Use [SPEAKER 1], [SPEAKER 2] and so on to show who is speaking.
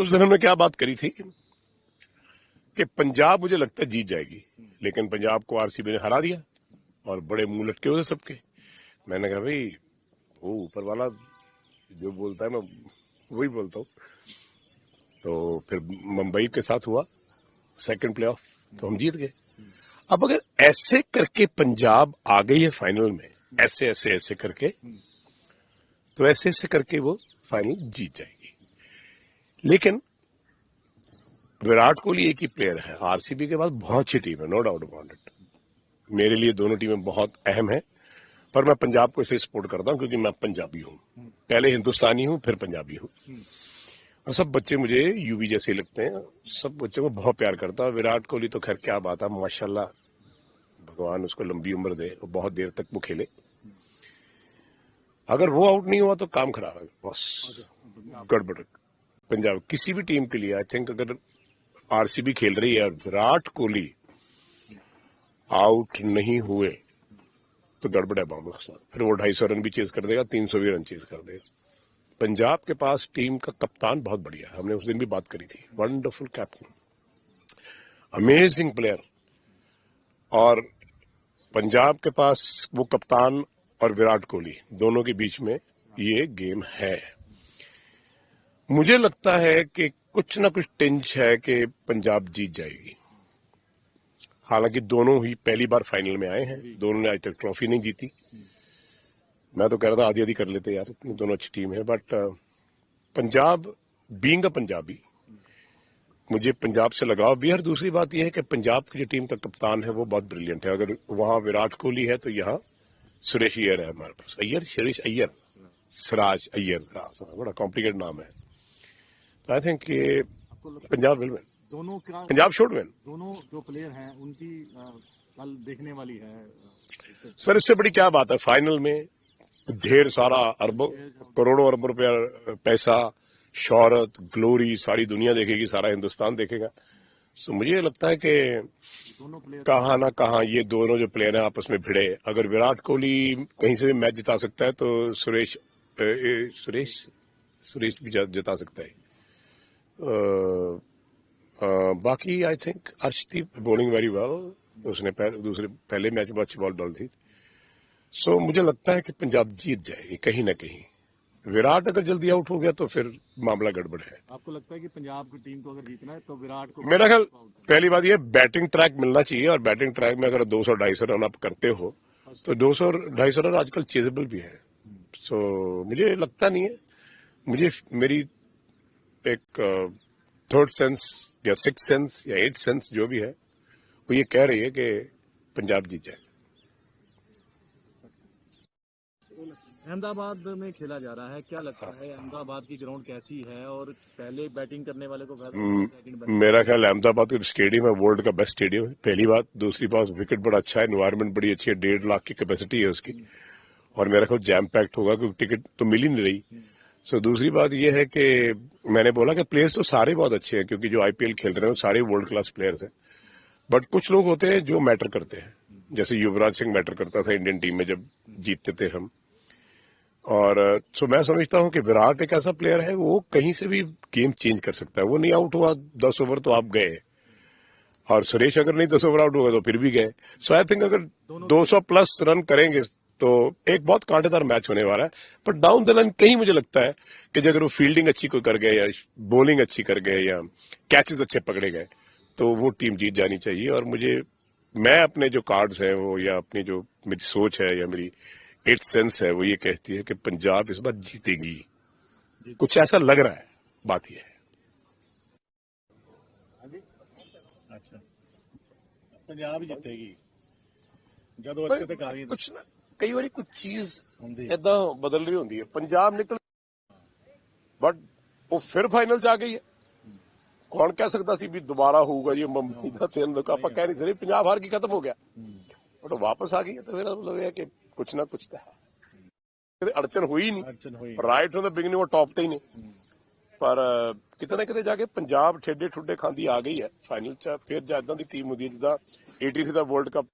[SPEAKER 1] उस दिन हमने क्या बात करी थी? कि पंजाब मुझे लगता है जीत जाएगी, लेकिन पंजाब को आरसीबी ने हरा दिया और बड़े मुँह लटके हुए सबके। मैंने कहा, भाई, वो ऊपर वाला जो बोलता है, मैं वही बोलता हूँ। तो फिर मुंबई के साथ हुआ सेकंड प्लेऑफ तो हम जीत गए। अब अगर ऐसे करके पंजाब आ गई है फाइनल में, ऐसे ऐसे ऐसे करके तो ऐसे ऐसे करके वो फाइनल जीत जाएगी। लेकिन विराट कोहली एक ही प्लेयर है। आरसीबी के पास बहुत अच्छी टीम है नो डाउट अबाउट इट मेरे लिए दोनों टीमें बहुत अहम है पर मैं पंजाब को इसलिए सपोर्ट करता हूँ क्योंकि मैं पंजाबी हूँ। पहले हिंदुस्तानी हूँ फिर पंजाबी हूँ। और सब बच्चे मुझे यूवी जैसे लगते हैं सब बच्चों को बहुत प्यार करता हूँ। विराट कोहली तो खैर क्या बात है माशाल्लाह भगवान उसको लंबी उम्र दे और बहुत देर तक वो खेले। अगर वो आउट नहीं हुआ तो काम खराब है बस। गड़बड़। पंजाब, किसी भी टीम के लिए आई थिंक अगर आरसीबी खेल रही है, विराट कोहली आउट नहीं हुए तो गड़बड़ है साहब फिर वो ढाई सौ रन भी चेज कर देगा, तीन सौ भी रन चेज कर देगा। पंजाब के पास टीम का कप्तान बहुत बढ़िया है। हमने उस दिन भी बात करी थी। वंडरफुल कैप्टन अमेजिंग प्लेयर और पंजाब के पास वो कप्तान और विराट कोहली, दोनों के बीच में ये गेम है। मुझे लगता है कि कुछ ना कुछ टिंच है कि पंजाब जीत जाएगी। हालाँकि दोनों ही पहली बार फाइनल में आए हैं। दोनों ने आज तक ट्रॉफी नहीं जीती। मैं तो कह रहा था आधी आधी कर लेते यार इतनी दोनों अच्छी टीम है but Punjab being a Punjabi मुझे पंजाब से लगाव भी है। और दूसरी बात यह है कि पंजाब की जो टीम का कप्तान है वो बहुत ब्रिलियंट है। अगर वहाँ विराट कोहली है तो यहाँ सुरेश अय्यर है हमारे पास। अय्यर? सुरेश अय्यर। सराज अय्यर। हाँ, बड़ा कॉम्प्लिकेटेड नाम है। आई थिंक ये पंजाब विल विन
[SPEAKER 2] दोनों का
[SPEAKER 1] पंजाब शुड विन
[SPEAKER 2] दोनों जो प्लेयर हैं उनकी कल देखने वाली है
[SPEAKER 1] सर इससे बड़ी क्या बात है? फाइनल में ढेर सारा अरबों करोड़ों अरबों रुपया पैसा शोहरत ग्लोरी सारी दुनिया देखेगी सारा हिंदुस्तान देखेगा। तो मुझे लगता है कि कहा ना कहा ये दोनों जो प्लेयर हैं आपस में भिड़े। अगर विराट कोहली कहीं से भी मैच जिता सकता है तो सुरेश अ, ए, सुरेश सुरेश भी जिता सकता है। बाकी I think Arshdeep bowling very well उसने पहले दूसरे पहले मैच में अच्छी बॉल डाल दी। सो मुझे लगता है कि पंजाब जीत जाएगी कहीं ना कहीं। विराट अगर जल्दी आउट हो गया तो फिर मामला गड़बड़ है।
[SPEAKER 2] आपको लगता है कि पंजाब की टीम को अगर जीतना है तो विराट को
[SPEAKER 1] मेरा ख्याल पहली बात यह बैटिंग ट्रैक मिलना चाहिए और बैटिंग ट्रैक में अगर 200 250 रन आप करते हो तो 200 250 रन आजकल चेजेबल भी है। सो मुझे लगता नहीं है। मुझे मेरी एक थर्ड सेंस या सिक्स सेंस या एट सेंस जो भी है वो ये कह रही है कि पंजाब जीत जाए।
[SPEAKER 2] अहमदाबाद में खेला जा रहा है क्या लगता है। अहमदाबाद की ग्राउंड कैसी है और पहले बैटिंग करने वाले को
[SPEAKER 1] हम्म। मेरा ख्याल अहमदाबाद का स्टेडियम है वर्ल्ड का बेस्ट स्टेडियम है। पहली बात दूसरी बात विकेट बड़ा अच्छा है एनवायरमेंट बड़ी अच्छी है डेढ़ लाख की कैपेसिटी है उसकी। और मेरा ख्याल जैम पैक्ट होगा क्योंकि टिकट तो मिल ही नहीं रही। सो so, दूसरी बात यह है कि मैंने बोला कि प्लेयर्स तो सारे बहुत अच्छे हैं क्योंकि जो आईपीएल खेल रहे हैं वो सारे वर्ल्ड क्लास प्लेयर्स हैं। बट कुछ लोग होते हैं जो मैटर करते हैं। जैसे युवराज सिंह मैटर करता था इंडियन टीम में जब जीतते थे हम। और सो मैं समझता हूँ कि विराट एक ऐसा प्लेयर है वो कहीं से भी गेम चेंज कर सकता है। वो नहीं आउट हुआ दस ओवर तो आप गए। और सुरेश अगर नहीं दस ओवर आउट हुआ तो फिर भी गए। सो आई थिंक अगर 200 प्लस रन करेंगे तो एक बहुत कांटेदार मैच होने वाला है। पर डाउन द लाइन कहीं मुझे लगता है कि अगर वो फील्डिंग अच्छी कोई कर गए या बॉलिंग अच्छी कर गए या कैचेस अच्छे पकड़े गए तो वो टीम जीत जानी चाहिए। और मुझे मैं अपने जो कार्ड्स हैं वो या अपनी जो मेरी सोच है या मेरी एट सेंस है वो ये कहती है कि पंजाब इस बार जीतेगी। कुछ ऐसा लग रहा है बात यह है।
[SPEAKER 2] पंजाब जीतेगी। जब
[SPEAKER 1] कुछ ना ਕਈ ਵਾਰੀ ਕੁਝ ਚੀਜ਼
[SPEAKER 2] ਹੁੰਦੀ
[SPEAKER 1] ਇਦਾਂ ਬਦਲ ਰਹੀ ਹੁੰਦੀ ਹੈ। ਪੰਜਾਬ ਨਿਕਲ ਬਟ ਉਹ ਫਿਰ ਫਾਈਨਲ ਚ ਆ ਗਈ ਹੈ। ਕੌਣ ਕਹਿ ਸਕਦਾ ਸੀ ਵੀ ਦੁਬਾਰਾ ਹੋਊਗਾ ਜੀ ਮੁੰਬਈ ਦਾ ਤਿੰਨ ਦੁੱਖ ਆਪਾਂ ਕਹਿ ਨਹੀਂ ਸਕਦੇ। ਪੰਜਾਬ ਹਾਰ ਕੇ ਖਤਮ ਹੋ ਗਿਆ। ਬਟ ਵਾਪਸ ਆ ਗਈ ਹੈ ਤਾਂ ਫਿਰ ਮਤਲਬ ਇਹ ਹੈ ਕਿ ਕੁਛ ਨਾ ਕੁਛ ਤਾਂ ਹੈ। ਕਿਤੇ ਅੜਚਨ ਹੋਈ ਨਹੀਂ। ਰਾਈਟ ਫਰਮ ਦ ਬਿਗਨਿੰਗ ਉਹ ਟੌਪ ਤੇ ਹੀ ਨੇ। ਪਰ ਕਿਤੇ ਨਾ ਕਿਤੇ ਜਾ ਕੇ ਪੰਜਾਬ ਠੇਡੇ ਠੁੱਡੇ ਖਾਂਦੀ ਆ ਗਈ ਹੈ। ਫਾਈਨਲ ਚ ਫਿਰ ਜਾਂ ਇਦਾਂ ਦੀ ਟੀਮ ਹੁੰਦੀ ਜਿੱਦਾਂ 83 ਦਾ ਵਰਲਡ ਕੱਪ